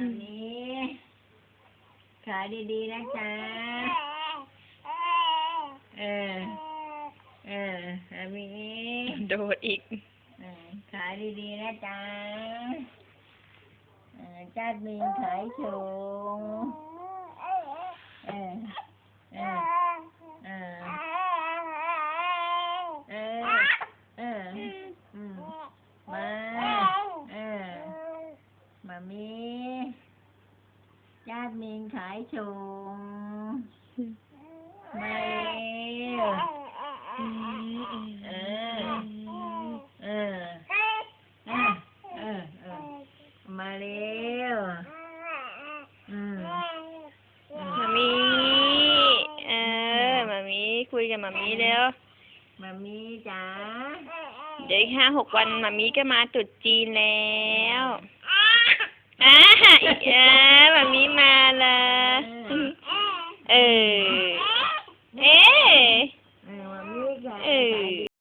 อันนี้ขายดีๆนะจ๊ะเออ เอออันนี้โดดอีกเออขายดีๆนะจ๊ะเออจ้ามินขายชงเออ เออ เออ เออ เออ อืม มา เออ มามี ญาติมินขายชงมาเร็วอืมอืมเออ เออ เออ เออ มาเร็ว อืมมามีเออมามีคุยกับมามีแล้วมามีจ๋าเดี๋ยวอีกห้าหกวันมามีก็มาตรุษจีนแล้ว อ่าอีกอ่ามามีมาละเออ